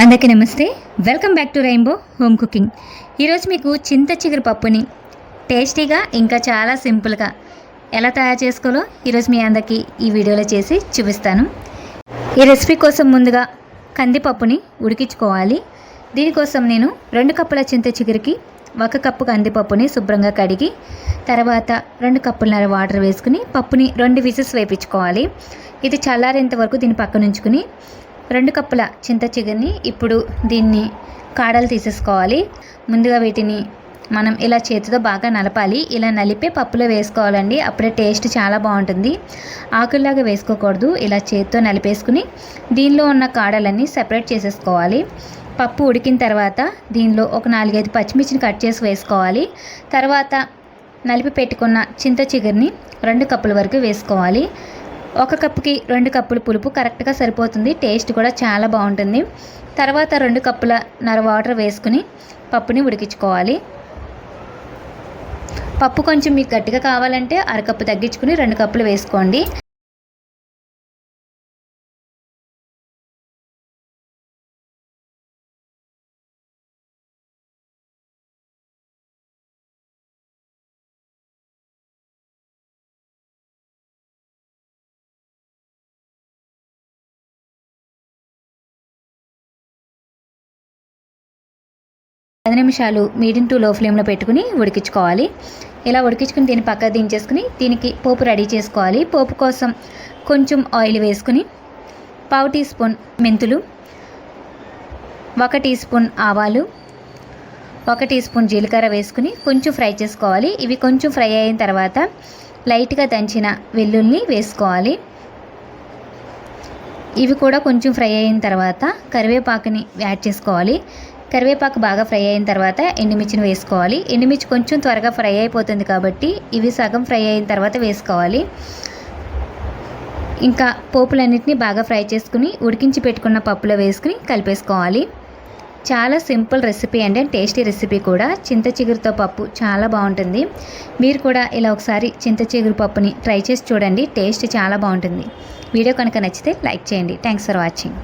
అందరికీ నమస్తే. Welcome back to Rainbow Home Cooking ఈరోజు మీకు చింత చిగురు పప్పుని టేస్టీగా ఇంకా చాలా సింపుల్గా ఎలా తయారు చేసుకోవాలో ఈరోజు మీ అందరికీ ఈ వీడియోలో చేసి చూపిస్తాను. ఈ రెసిపీ కోసం ముందుగా కందిపప్పుని ఉడికించుకోవాలి. దీనికోసం నేను రెండు కప్పుల చింత చిగురికి ఒక కప్పు కందిపప్పుని శుభ్రంగా కడిగి తర్వాత రెండు కప్పులన్నర వాటర్ వేసుకుని పప్పుని రెండు విజిల్స్ వేపించుకోవాలి. ఇది చల్లారేంత వరకు దీన్ని పక్కనుంచుకుని రెండు కప్పుల చింత చిగురిని ఇప్పుడు దీన్ని కాడలు తీసేసుకోవాలి. ముందుగా వీటిని మనం ఇలా చేతితో బాగా నలపాలి. ఇలా నలిపే పప్పులో వేసుకోవాలండి. అప్పుడే టేస్ట్ చాలా బాగుంటుంది. ఆకుల్లాగా వేసుకోకూడదు. ఇలా చేతితో నలిపేసుకుని దీనిలో ఉన్న కాడలన్నీ సెపరేట్ చేసేసుకోవాలి. పప్పు ఉడికిన తర్వాత దీనిలో ఒక నాలుగైదు పచ్చిమిర్చిని కట్ చేసి వేసుకోవాలి. తర్వాత నలిపి పెట్టుకున్న చింత చిగురిని రెండు కప్పుల వరకు వేసుకోవాలి. ఒక కప్పుకి రెండు కప్పుల పులుపు కరెక్ట్గా సరిపోతుంది. టేస్ట్ కూడా చాలా బాగుంటుంది. తర్వాత రెండు కప్పుల నర వాటర్ వేసుకుని పప్పుని ఉడికించుకోవాలి. పప్పు కొంచెం మీకు గట్టిగా కావాలంటే అరకప్పు తగ్గించుకుని రెండు కప్పులు వేసుకోండి. పది నిమిషాలు మీడియం టు లో ఫ్లేమ్లో పెట్టుకుని ఉడికించుకోవాలి. ఇలా ఉడికించుకుని దీన్ని పక్క దించేసుకుని దీనికి పోపు రెడీ చేసుకోవాలి. పోపు కోసం కొంచెం ఆయిల్ వేసుకుని పావు టీ స్పూన్ మెంతులు ఒక టీ స్పూన్ ఆవాలు ఒక టీ స్పూన్ జీలకర్ర వేసుకుని కొంచెం ఫ్రై చేసుకోవాలి. ఇవి కొంచెం ఫ్రై అయిన తర్వాత లైట్గా దంచిన వెల్లుల్ని వేసుకోవాలి. ఇవి కూడా కొంచెం ఫ్రై అయిన తర్వాత కరివేపాకుని యాడ్ చేసుకోవాలి. కరివేపాకు బాగా ఫ్రై అయిన తర్వాత ఎండుమిర్చిని వేసుకోవాలి. ఎండుమిర్చి కొంచెం త్వరగా ఫ్రై అయిపోతుంది కాబట్టి ఇవి సగం ఫ్రై అయిన తర్వాత వేసుకోవాలి. ఇంకా పోపులన్నింటినీ బాగా ఫ్రై చేసుకుని ఉడికించి పెట్టుకున్న పప్పులో వేసుకుని కలిపేసుకోవాలి. చాలా సింపుల్ రెసిపీ అండి టేస్టీ రెసిపీ కూడా. చింత చిగురుతో పప్పు చాలా బాగుంటుంది. మీరు కూడా ఇలా ఒకసారి చింత చిగురు పప్పుని ట్రై చేసి చూడండి. టేస్ట్ చాలా బాగుంటుంది. వీడియో కనుక నచ్చితే లైక్ చేయండి. Thanks for watching